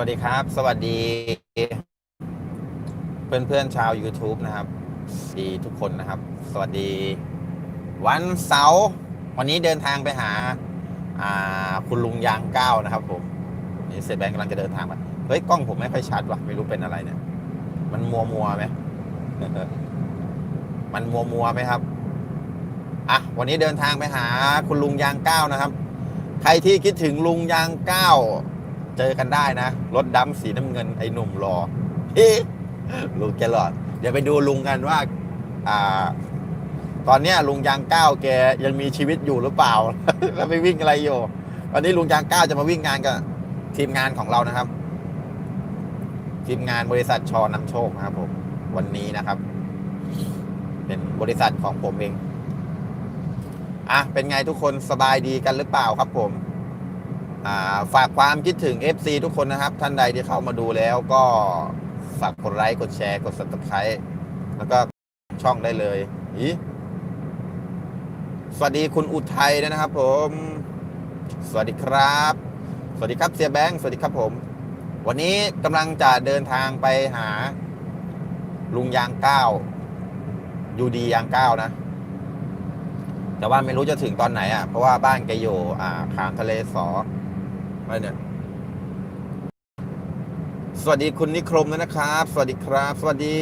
วัสดีครับ สวัสดี เพื่อนเพื่อนชาว YouTube นะครับดีทุกคนนะครับ สวัสดี วันเสาร์วันนี้เดินทางไปหา อ่า คุณลุงยางเก้านะครับ ผมนี่เสร็จแบงกำลังจะเดินทางมาเฮ้ยกล้องผมไม่ค่อยชัดว่ะไม่รู้เป็นอะไรเนี่ย มันมัวมัวไหมมันมัวมัวไหมครับอะวันนี้เดินทางไปหาคุณลุงยางเก้านะครับ ใครที่คิดถึงลุงยางเก้า เจอกันได้นะ รถดำสีน้ำเงินไอ้หนุ่มรอลุงแกหลอด เดี๋ยวไปดูลุงกันว่า อ่า ตอนเนี้ยลุงยางก้าวแกยังมีชีวิตอยู่หรือเปล่า แล้วไปวิ่งอะไรอยู่วันนี้ลุงยางก้าวจะมาวิ่งงานกับทีมงานของเรานะครับ ทีมงานบริษัทชอนำโชคนะครับผมวันนี้นะครับ เป็นบริษัทของผมเองอะเป็นไงทุกคนสบายดีกันหรือเปล่าครับผม ฝากความคิดถึง FC ทุกคนนะครับ ท่านใดที่เข้ามาดูแล้วก็ฝากกดไลค์กดแชร์กด subscribe แล้วก็ช่องได้เลยอีสวัสดีคุณอุทัยนะครับ ผม สวัสดีครับ สวัสดีครับเสียแบงค์สวัสดีครับผม วันนี้กำลังจะเดินทางไปหา ลุงยางเก้ายูดียางเก้านะ แต่ว่าไม่รู้จะถึงตอนไหนอะ เพราะว่าบ้านแกอยู่อ่าขามทะเลสอ ไรเนี่ย สวัสดีคุณนิคมนะครับ สวัสดีครับ สวัสดี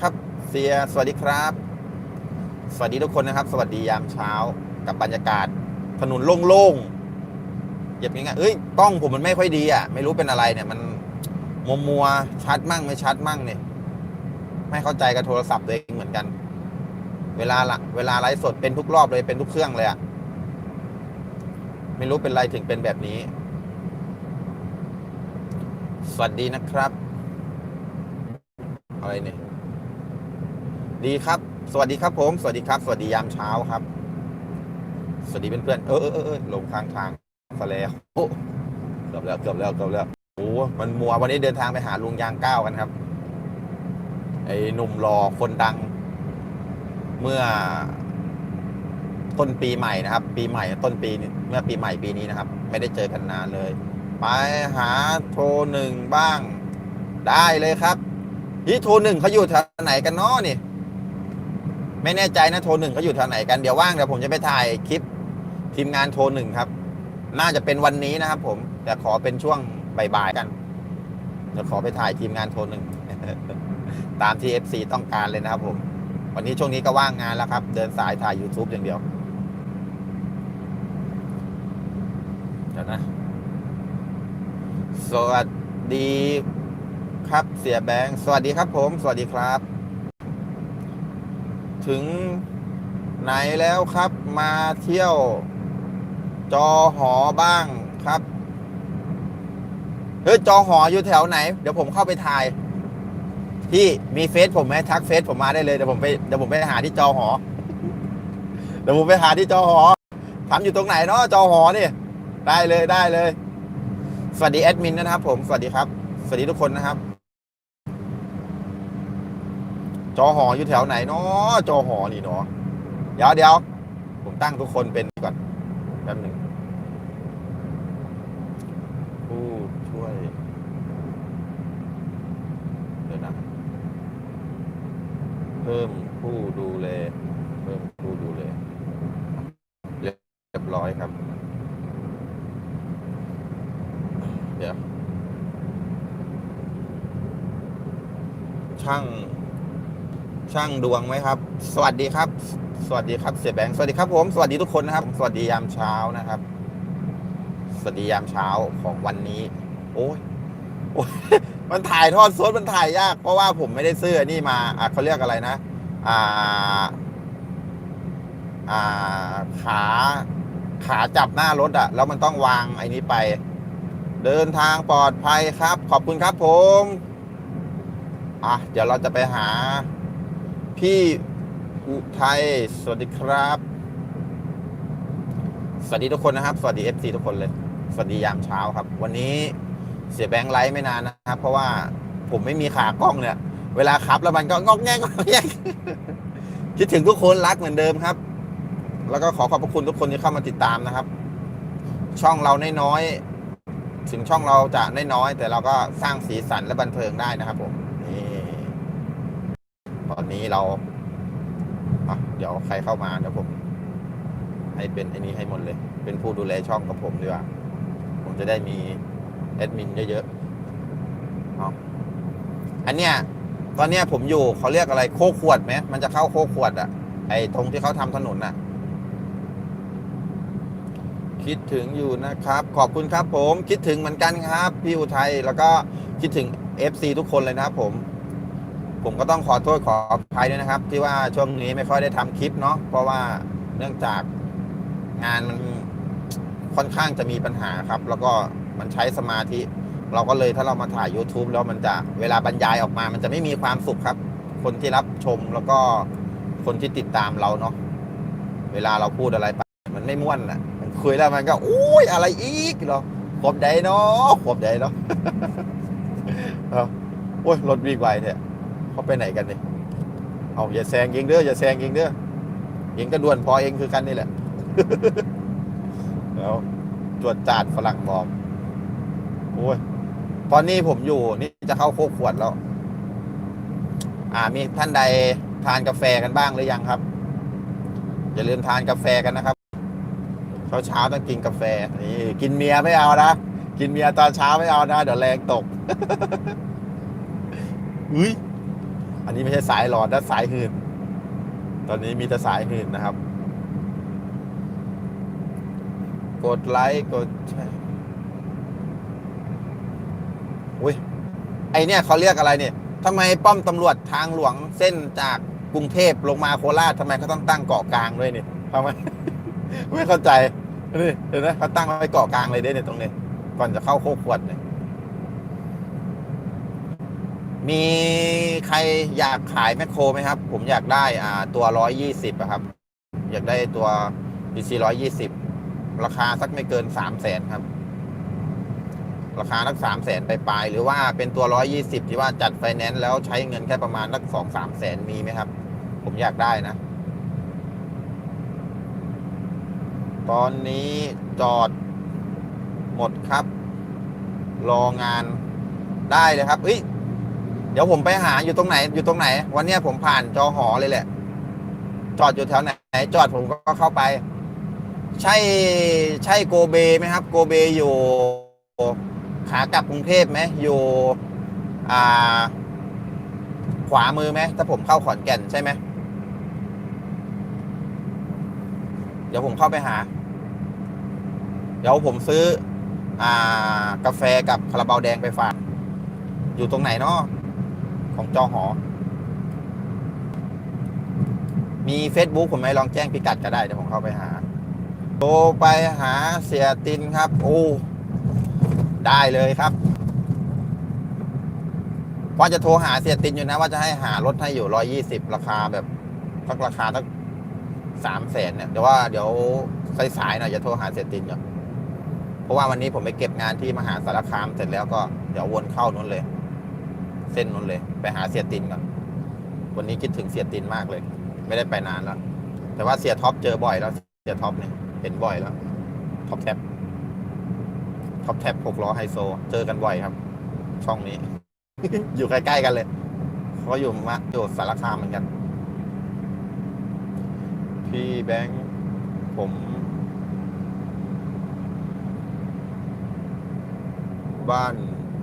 ครับเสีย สวัสดีครับ สวัสดีทุกคนนะครับ สวัสดียามเช้ากับบรรยากาศ ถนนโล่งๆเหยียบง่ายๆเอ้ยกล้องผมมันไม่ค่อยดีอะ ไม่รู้เป็นอะไรเนี่ยมันมัวมัวๆชัดมั่งไม่ชัดมั่งเนี่ย ไม่เข้าใจกับโทรศัพท์ตัวเองเหมือนกัน เวลาละเวลาไลฟ์สดเป็นทุกรอบเลยเป็นทุกเครื่องเลยอะ ไม่รู้เป็นไรถึงเป็นแบบนี้ สวัสดีนะครับ อะไรเนี่ย ดีครับ สวัสดีครับผม สวัสดีครับ สวัสดียามเช้าครับ สวัสดีเพื่อนๆเออเออเออเออลงข้างทางซะแล้วโอ้เกือบแล้วเกือบแล้วเกือบแล้วโอ้มันมัววันนี้เดินทางไปหาลุงยางเก้ากันครับ ไอ้หนุ่มรอคนดัง เมื่อ ต้นปีใหม่นะครับ ปีใหม่ต้นปีเมื่อปีใหม่ปีนี้นะครับ ไม่ได้เจอกันนานเลย ไปหาโทรหนึ่งบ้าง ได้เลยครับนี่โทรหนึ่งเขาอยู่แถวไหนกันเนาะนี่ไม่แน่ใจนะโทรหนึ่งเขาอยู่แถวไหนกันเดี๋ยวว่างเดี๋ยวผมจะไปถ่ายคลิปทีมงานโทรหนึ่งครับ น่าจะเป็นวันนี้นะครับ ผมแต่ขอเป็นช่วงบ่ายๆกันเดี๋ยวขอไปถ่ายทีมงานโทรหนึ่งตามที่ FC ต้องการเลยนะครับผม วันนี้ช่วงนี้ก็ว่างงานแล้วครับ เดินสายถ่าย YouTube อย่างเดียว เดี๋ยวนะ สวัสดีครับเสียแบงค์สวัสดีครับผม สวัสดีครับ ถึงไหนแล้วครับ มาเที่ยว จอหอบ้างครับ เฮ้ย จอหออยู่แถวไหน เดี๋ยวผมเข้าไปถ่ายพี่มีเฟซผมไหมทักเฟซผมมาได้เลย เดี๋ยวผมไปเดี๋ยวผมไปหาที่จอหอ เดี๋ยวผมไปหาที่จอหอถามอยู่ตรงไหนเนาะจอหอนี่ ได้เลยได้เลย สวัสดีแอดมินนะครับ ผมสวัสดีครับ สวัสดีทุกคนนะครับ จอหออยู่แถวไหนเนาะจอหอนี่เนาะเดี๋ยวเดี๋ยวผมตั้งทุกคนเป็นก่อนแป๊บหนึ่งผู้ช่วยเดี๋ยวนะเพิ่มผู้ดูแลเพิ่มผู้ดูแลเรียบร้อยครับ เดี๋ยว ช่าง ช่างดวงไหมครับ สวัสดีครับ สวัสดีครับ เสียแบงค์สวัสดีครับผม สวัสดีทุกคนนะครับ สวัสดียามเช้านะครับ สวัสดียามเช้าของวันนี้ โอ้ยโอ้ยมันถ่ายทอดสดมันถ่ายยาก เพราะว่าผมไม่ได้ซื้อนนี่มาอะเขาเรียกอะไรนะ อ่า อ่า ขา ขาจับหน้ารถอะแล้วมันต้องวางไอ้นี้ไป เดินทางปลอดภัยครับ ขอบคุณครับผมอะเดี๋ยวเราจะไปหา พี่อุทัยสวัสดีครับ สวัสดีทุกคนนะครับ สวัสดี FC ทุกคนเลย สวัสดียามเช้าครับ วันนี้เสียแบงค์ไลฟ์ไม่นานนะครับ เพราะว่าผมไม่มีขากล้องเนี่ย เวลาขับแล้วมันก็งอกแงกงอกแงกคิดถึงทุกคนรักเหมือนเดิมครับ แล้วก็ขอขอบพระคุณทุกคนที่เข้ามาติดตามนะครับ ช่องเราน้อย ถึงช่องเราจะน้อยๆแต่เราก็สร้างสีสันและบันเทิงได้นะครับผมนี่ตอนนี้เราเดี๋ยวใครเข้ามาเดี๋ยวผม ให้เป็นไอ้นี้ให้หมดเลย เป็นผู้ดูแลช่องกับผมดีกว่าผมจะได้มีแอดมินเยอะๆอันเนี้ยตอนเนี้ยผมอยู่เขาเรียกอะไรโคกขวดไหมมันจะเข้าโคกขวดอะไอ้ตรงที่เขาทำถนนอะ คิดถึงอยู่นะครับ ขอบคุณครับผมคิดถึงเหมือนกันครับพี่อุทัยแล้วก็คิดถึง FC ทุกคนเลยนะครับผม ผมก็ต้องขอโทษขออภัยด้วยนะครับ ที่ว่าช่วงนี้ไม่ค่อยได้ทำคลิปเนาะเพราะว่าเนื่องจากงานมันค่อนข้างจะมีปัญหาครับ แล้วก็มันใช้สมาธิ เราก็เลยถ้าเรามาถ่าย YouTube แล้วมันจะเวลาบรรยายออกมา มันจะไม่มีความสุขครับ คนที่รับชมแล้วก็คนที่ติดตามเราเนาะเวลาเราพูดอะไรไปมันไม่ม่วนอะ คุยแล้วมันก็อุ้ยอะไรอีกเหรอขบใดเนาะขบใดเนาะโอ้ยรถวิ่งไวเนี่ยเขาไปไหนกันเนี่ยเอาอย่าแซงเองเด้ออย่าแซงเองเด้อเองก็ด่วนพอเองคือกันนี่แหละแล้วจวดจาดฝรั่งบอกโอ้ยตอนนี้ผมอยู่นี่จะเข้าโคกขวดแล้ว อ่ามีท่านใดทานกาแฟกันบ้างหรือยังครับ อย่าลืมทานกาแฟกันนะครับ เช้าเช้าต้องกินกาแฟนี่กินเมียไม่เอานะกินเมียตอนเช้าไม่เอานะเดี๋ยวแรงตกอุ้ยอันนี้ไม่ใช่สายหลอดนะสายหื่นตอนนี้มีแต่สายหื่นนะครับ กดไลค์กดแชร์อุ้ยไอเนี่ยเขาเรียกอะไรเนี่ยทำไมป้อมตำรวจทางหลวงเส้นจากกรุงเทพลงมาโคราชทำไมเขาต้องตั้งเกาะกลางด้วยเนี่ยทำไม ไม่เข้าใจนี่เห็นไหมเขาตั้งไว้เกาะกลางเลยเด้เนี่ยตรงนี้ ก่อนจะเข้าโคกขวดเนี่ย มีใครอยากขายแมคโครไหมครับ ผมอยากได้ อ่า ตัวร้อยยี่สิบครับ อยากได้ตัว DC ร้อยยี่สิบราคาสักไม่เกินสามแสนครับ ราคาสักสามแสนไปปลายหรือว่าเป็นตัวร้อยยี่สิบที่ว่าจัดไฟแนนซ์แล้วใช้เงินแค่ประมาณสักสองสามแสนมีไหมครับ ผมอยากได้นะ ตอนนี้จอดหมดครับ รองานได้เลยครับเอ้ยเดี๋ยวผมไปหาอยู่ตรงไหนอยู่ตรงไหน วันเนี้ยผมผ่านจอหอเลยแหละ จอดอยู่แถวไหน จอดผมก็เข้าไป ใช่ใช่โกเบไหมครับ โกเบอยู่ขากลับกรุงเทพไหมอยู่อ่า ขวามือไหมถ้าผมเข้าขอนแก่นใช่ไหมเดี๋ยวผมเข้าไปหา เดี๋ยวผมซื้อ อ่ากาแฟกับคาราบาวแดงไปฝาก อยู่ตรงไหนเนาะของจอหอ มี Facebook ผมไหมลองแจ้งพิกัดก็ได้ เดี๋ยวผมเข้าไปหา โทรไปหาเสียตินครับ โอ้ได้เลยครับว่าจะโทรหาเสียตินอยู่นะว่าจะให้หารถให้อยู่ร้อยี่สิบราคาแบบสักราคาสักสามแสนเนี่ยเดี๋ยวว่าเดี๋ยวสายๆหน่อยจะโทรหาเสียตินอยู่ เพราะว่าวันนี้ผมไปเก็บงานที่มหาสารคามเสร็จแล้วก็เดี๋ยววนเข้านู้นเลย เส้นนู้นเลย ไปหาเสียตินก่อนวันนี้คิดถึงเสียตินมากเลย ไม่ได้ไปนานแล้วแต่ว่าเสียท็อปเจอบ่อยแล้ว เสียท็อปเนี่ยเห็นบ่อยแล้วท็อปแท็บท็อปแท็บหกล้อไฮโซ เจอกันบ่อยครับ ช่องนี้ อยู่ใกล้ๆกันเลยเขาอยู่มาอยู่สารคามเหมือนกัน พี่แบงค์ผม บ้าน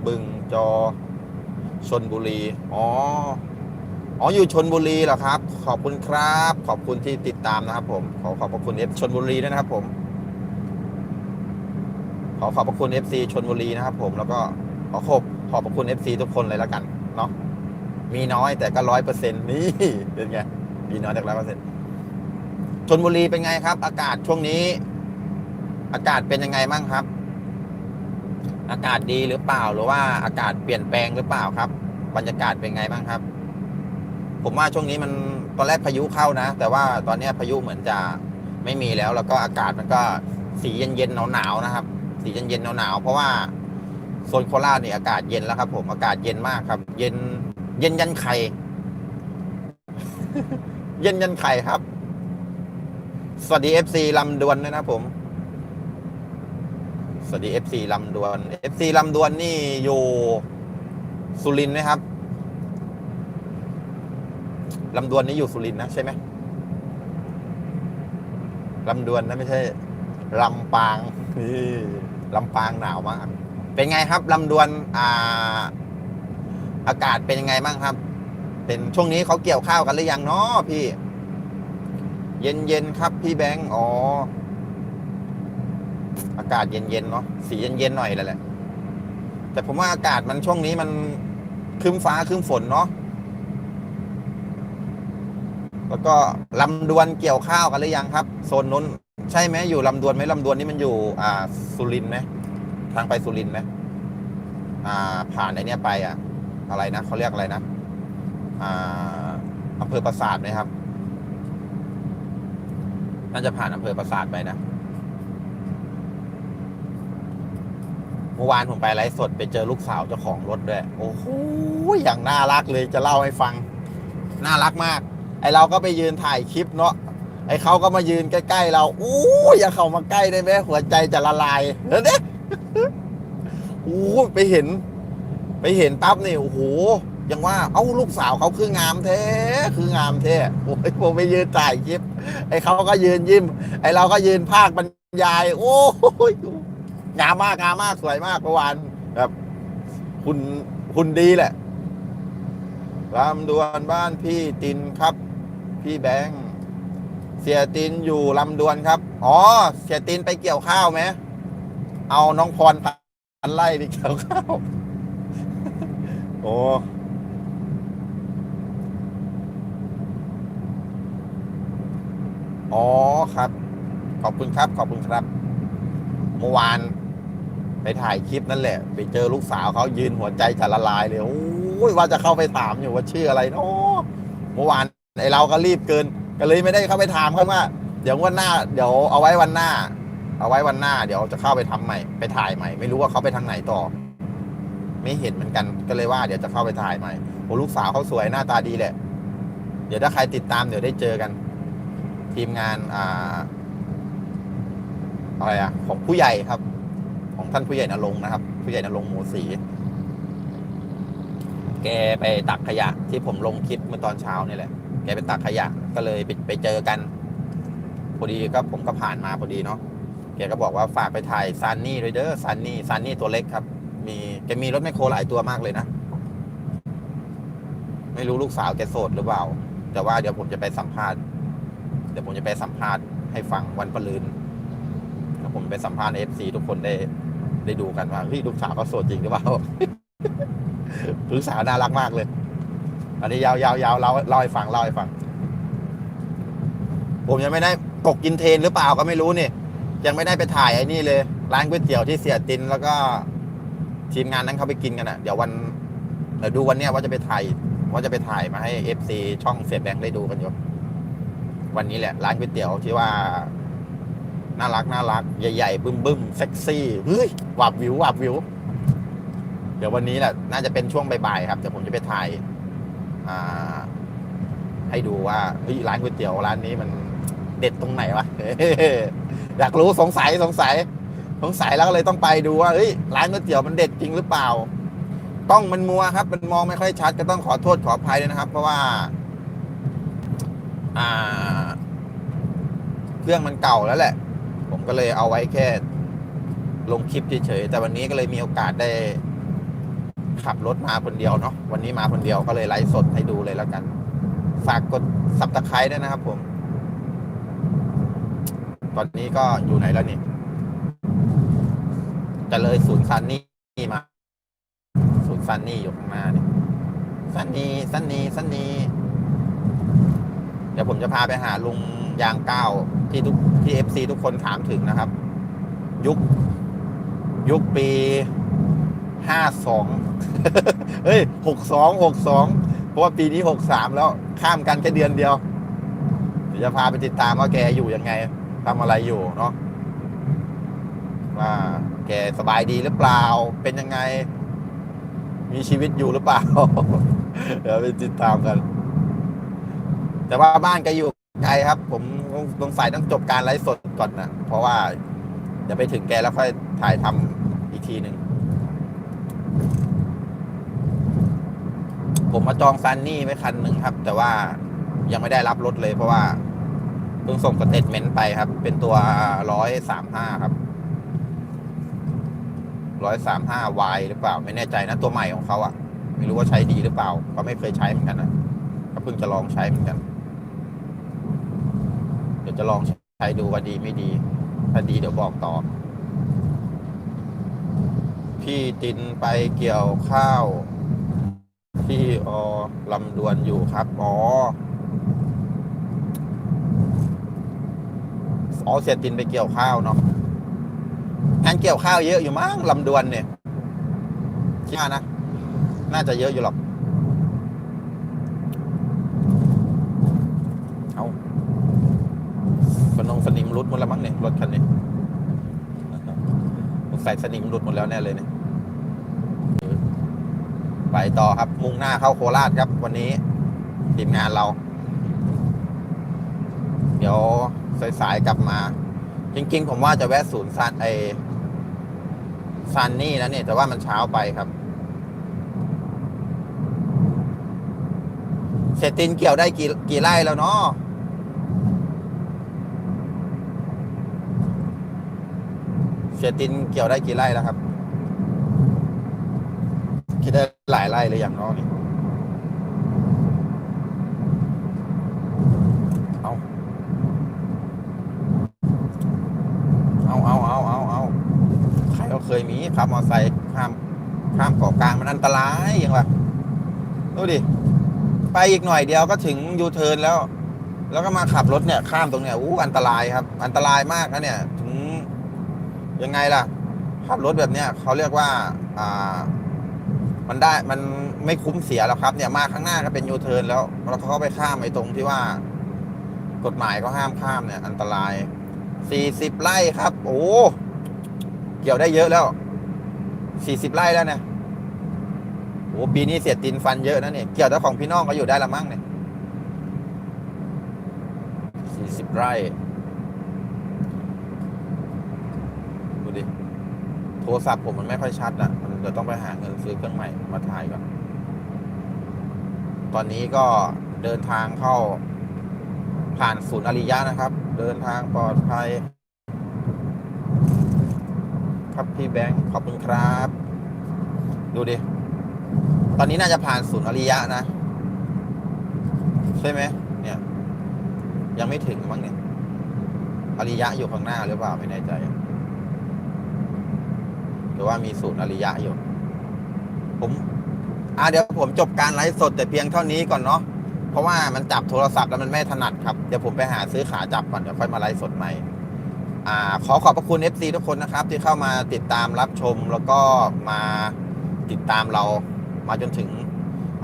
บึงจอชนบุรี อ๋อ อ๋อ อยู่ชนบุรีเหรอครับ ขอบคุณครับ ขอบคุณที่ติดตามนะครับผม ขอขอบพระคุณเอฟชนบุรีด้วยนะครับผม ขอขอบพระคุณ FC ชนบุรีนะครับผม แล้วก็ขอขอบขอบพระคุณ FC ทุกคนเลยแล้วกัน เนาะ มีน้อยแต่ก็ร้อยเปอร์เซ็นต์นี่เป็นไง มีน้อยแต่ร้อยเปอร์เซ็นต์ชนบุรีเป็นไงครับ อากาศช่วงนี้ อากาศเป็นยังไงบ้างครับ อากาศดีหรือเปล่าหรือว่าอากาศเปลี่ยนแปลงหรือเปล่าครับ บรรยากาศเป็นไงบ้างครับ ผมว่าช่วงนี้มันตอนแรกพายุเข้านะ แต่ว่าตอนนี้พายุเหมือนจะไม่มีแล้ว แล้วก็อากาศมันก็สีเย็นๆหนาวๆนะครับ สีเย็นๆหนาวๆเพราะว่าโซนโคราชเนี่ยอากาศเย็นแล้วครับ ผมอากาศเย็นมากครับ เย็น เย็นยันไข่เย็นยันไข่ครับ สวัสดีเอฟซีลำดวนด้วยนะผม สวัสดี FC ลำดวน FC ลำดวนนี่อยู่สุรินไหมครับลำดวนนี่อยู่สุรินนะใช่ไหมลำดวนนะไม่ใช่ลำปางนี่ลำปางหนาวมาก เป็นไงครับลำดวนอ่า อากาศเป็นยังไงบ้างครับ เป็นช่วงนี้เขาเกี่ยวข้าวกันหรือยังเนาะพี่ เย็นเย็นๆครับพี่แบงค์อ๋อ อากาศเย็นๆเนาะสีเย็นๆหน่อยแหละแต่ผมว่าอากาศมันช่วงนี้มันครึ้มฟ้าครึ้มฝนเนาะแล้วก็ลำดวนเกี่ยวข้าวกันหรือยังครับ โซนนู้นใช่ไหมอยู่ลำดวนไหมลำดวนนี่มันอยู่ อ่า สุรินไหมทางไปสุรินไหมอ่า ผ่านไอเนี้ยไปอะ อะไรนะเขาเรียกอะไรนะอ่าอำเภอปราสาทไหมครับ น่าจะผ่านอำเภอปราสาทไปนะ เมื่อวานผมไปไลฟ์สดไปเจอลูกสาวเจ้าของรถด้วยโอ้โหอย่างน่ารักเลยจะเล่าให้ฟัง น่ารักมาก ไอเราก็ไปยืนถ่ายคลิปเนาะไอเขาก็มายืนใกล้ๆเราอู้อย่าเข้ามาใกล้ได้ไหมหัวใจจะละลายเดี๋ยนี้อู้ไปเห็น ไปเห็นปั๊บเนี่ยโอ้โหยังว่าเอ้าลูกสาวเขาคืองามแท้คืองามแท้โอ้ยผมไปยืนถ่ายคลิป ไอเขาก็ยืนยิ้ม ไอเราก็ยืนภาคบรรยาย โอ้ย งามมากงามมากสวยมากเมื่อวานแบบคุณคุณดีแหละลำดวนบ้านพี่ตินครับ พี่แบงค์เสียตินอยู่ลำดวนครับ อ๋อ เสียตินไปเกี่ยวข้าวไหมเอาน้องพรพันไล่ไปเกี่ยวข้าวโอ้อ๋อครับ ขอบคุณครับ ขอบคุณครับ เมื่อวาน ไปถ่ายคลิปนั่นแหละ ไปเจอลูกสาวเขายืนหัวใจจะละลายเลยโอ้ยว่าจะเข้าไปถามอยู่ว่าชื่ออะไรเนาะเมื่อวานไอเราก็รีบเกิน ก็เลยไม่ได้เข้าไปถามเขาว่าเดี๋ยววันหน้า เดี๋ยวเอาไว้วันหน้า เอาไว้วันหน้า เดี๋ยวจะเข้าไปทำใหม่ไปถ่ายใหม่ ไม่รู้ว่าเขาไปทางไหนต่อ ไม่เห็นเหมือนกันก็เลยว่าเดี๋ยวจะเข้าไปถ่ายใหม่โอ้ลูกสาวเขาสวยหน้าตาดีแหละ เดี๋ยวถ้าใครติดตามเดี๋ยวได้เจอกัน ทีมงานอ่าอะไรอะของผู้ใหญ่ครับ ของท่านผู้ใหญ่นรงค์นะครับ ผู้ใหญ่นรงค์หมูสี แกไปตักขยะที่ผมลงคลิปเมื่อตอนเช้านี่แหละ แกไปตักขยะก็เลยไปไปเจอกันพอดีก็ผมก็ผ่านมาพอดีเนาะแกก็บอกว่าฝากไปถ่ายซันนี่ด้วยเด้อซันนี่ซันนี่ตัวเล็กครับ มีแกมีรถแมคโครหลายตัวมากเลยนะ ไม่รู้ลูกสาวแกโสดหรือเปล่า แต่ว่าเดี๋ยวผมจะไปสัมภาษณ์ เดี๋ยวผมจะไปสัมภาษณ์ให้ฟังวันปรืนแล้วผมไปสัมภาษณ์เอฟซีทุกคนได้ ได้ดูกันว่าเฮ้ยลูกสาวเขาโสดจริงหรือเปล่าลูกสาวน่ารักมากเลย อันนี้ยาวยาวยาวเล่าเล่าให้ฟังเล่าให้ฟัง ผมยังไม่ได้ตกกินเทรนหรือเปล่าก็ไม่รู้นี่ยังไม่ได้ไปถ่ายไอ้นี่เลย ร้านก๋วยเตี๋ยวที่เสียตินแล้วก็ทีมงานนั้นเขาไปกินกันอะ เดี๋ยววันเดี๋ยวดูวันเนี้ยว่าจะไปถ่ายว่าจะไปถ่ายมาให้เอฟซีช่องเสียแบงค์ได้ดูกันอยู่วันนี้แหละ ร้านก๋วยเตี๋ยวที่ว่า น่ารักน่ารักใหญ่ๆ บึ้มบึ้มเซ็กซี่เฮ้ยวับวิววับวิว เดี๋ยววันนี้แหละน่าจะเป็นช่วงบ่ายๆครับเดี๋ยวผมจะไปถ่ายอ่าให้ดูว่าเฮ้ยร้านก๋วยเตี๋ยวร้านนี้มันเด็ดตรงไหนวะอยากรู้สงสัยสงสัย สงสัยแล้วก็เลยต้องไปดูว่าเฮ้ยร้านก๋วยเตี๋ยวมันเด็ดจริงหรือเปล่ากล้องมันมัวครับ มันมองไม่ค่อยชัดก็ต้องขอโทษขออภัยด้วยนะครับ เพราะว่า อ่า เครื่องมันเก่าแล้วแหละ ก็เลยเอาไว้แค่ลงคลิปเฉยๆแต่วันนี้ก็เลยมีโอกาสได้ ขับรถมาคนเดียวเนาะวันนี้มาคนเดียวก็เลยไลฟ์สดให้ดูเลยแล้วกัน ฝากกดสับตะไคร้ด้วยนะครับผม ตอนนี้ก็อยู่ไหนแล้วนี่จะเลยศูนย์ซันนี่มา ศูนย์ซันนี่อยู่ข้างหน้าเนี่ยซันนี่ซันนี่ซันนี่เดี๋ยวผมจะพาไปหาลุงยางก้าว ที่ทุกที่เอฟซีทุกคนถามถึงนะครับ ยุค ยุคปีห้าสองเฮ้ยหกสองหกสองเพราะว่าปีนี้หกสามแล้วข้ามกันแค่เดือนเดียวเดี๋ยวจะพาไปติดตามว่าแกอยู่ยังไงทำอะไรอยู่เนาะว่าแกสบายดีหรือเปล่า เป็นยังไง มีชีวิตอยู่หรือเปล่า เดี๋ยวไปติดตามกัน แต่ว่าบ้านแกอยู่ ไกลครับ ผมสงสัยต้องจบการไลฟ์สดก่อนนะเพราะว่าเดี๋ยวไปถึงแกแล้วค่อยถ่ายทำอีกทีหนึ่งผมมาจองซันนี่ไว้คันหนึ่งครับ แต่ว่ายังไม่ได้รับรถเลยเพราะว่าเพิ่งส่งสเตทเมนต์ไปครับ เป็นตัวร้อยสามห้าครับร้อยสามห้าวายหรือเปล่า ไม่แน่ใจนะตัวใหม่ของเขาอะ ไม่รู้ว่าใช้ดีหรือเปล่า ก็ไม่เคยใช้เหมือนกันนะก็เพิ่งจะลองใช้เหมือนกัน เดี๋ยวจะลองใช้ดูว่าดีไม่ดี ถ้าดีเดี๋ยวบอกต่อ พี่ตินไปเกี่ยวข้าวที่อลำดวนอยู่ครับอ๋ออ๋อเสียตินไปเกี่ยวข้าวเนาะงานเกี่ยวข้าวเยอะอยู่มั้งลำดวนเนี่ยคิดว่านะ น่าจะเยอะอยู่หรอก เอาส นงสนิมรุดหมดแล้วมั้งเนี่ยรถคันนี้สงสัยสนิมรุดหมดแล้วแน่เลยเนี่ยไปต่อครับ มุ่งหน้าเข้าโคราชครับ วันนี้ทีมงานเรา เดี๋ยวสายๆกลับมา จริงๆ ผมว่าจะแวะศูนย์ซานไอซานนี่นะเนี่ย แต่ว่ามันเช้าไปครับ เสร็จตินเกี่ยวได้กี่กี่ไร่แล้วเนาะเสร็จตินเกี่ยวได้กี่ไร่แล้วครับ คิดได้หลายไร่เลยอย่างน้อยนี่เอาเอาเอาเอาเอาเอาใครก็เคยมีขับมอเตอร์ไซค์ข้ามข้ามเกาะกลางมันอันตรายอย่างวะดูดิ ไปอีกหน่อยเดียวก็ถึงยูเทิร์นแล้ว แล้วก็มาขับรถเนี่ย ข้ามตรงเนี้ยอู้อันตรายครับ อันตรายมากนะเนี่ย ยังไงล่ะ ขับรถแบบเนี้ยเขาเรียกว่าอ่า มันได้มันไม่คุ้มเสียหรอกครับ เนี่ยมาข้างหน้าก็เป็นยูเทิร์นแล้วแล้วเขาไปข้ามไอ้ตรงที่ว่า กฎหมายก็ห้ามข้ามเนี่ย อันตรายสี่สิบไร่ครับ โอ้เกี่ยวได้เยอะแล้วสี่สิบไร่แล้วเนี่ยโอ้ปีนี้เสียตินฟันเยอะนะเนี่ยเกี่ยวแต่ของพี่น้องก็อยู่ได้ละมั้งเนี่ยสี่สิบไร่ดูดิ โทรศัพท์ผมมันไม่ค่อยชัดอะ มันเดี๋ยวต้องไปหาเงินซื้อเครื่องใหม่มาถ่ายก่อน ตอนนี้ก็เดินทางเข้า ผ่านศูนย์อริยะนะครับ เดินทางปลอดภัย ครับพี่แบงค์ขอบคุณครับ ดูดิ ตอนนี้น่าจะผ่านศูนย์อริยะนะ ใช่ไหมเนี่ย ยังไม่ถึงมั้งเนี่ย อริยะอยู่ข้างหน้าหรือเปล่าไม่แน่ใจ หรือว่ามีศูนย์อริยะอยู่ ผมอ่าเดี๋ยวผมจบการไลฟ์สดแต่เพียงเท่านี้ก่อนเนาะเพราะว่ามันจับโทรศัพท์แล้วมันไม่ถนัดครับ เดี๋ยวผมไปหาซื้อขาจับก่อนเดี๋ยวค่อยมาไลฟ์สดใหม่อ่าขอขอบพระคุณ FC ทุกคนนะครับ ที่เข้ามาติดตามรับชมแล้วก็มาติดตามเรามาจนถึง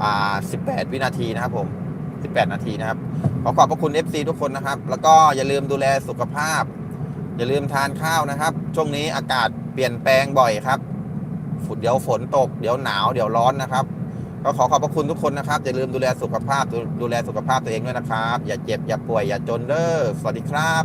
อ่า18 วินาทีนะครับผม 18 นาทีนะครับ ขอขอบพระคุณ FC ทุกคนนะครับ แล้วก็อย่าลืมดูแลสุขภาพ อย่าลืมทานข้าวนะครับ ช่วงนี้อากาศ ลี่ยนแปลงบ่อยครับฝนเดี๋ยวฝนตก เดี๋ยวหนาวเดี๋ยวร้อนนะครับ ก็ขอขอบพระคุณทุกคนนะครับ อย่าลืมดูแลสุขภาพดูดูแลสุขภาพตัวเองด้วยนะครับ อย่าเจ็บอย่าป่วยอย่าจนเด้อสวัสดีครับ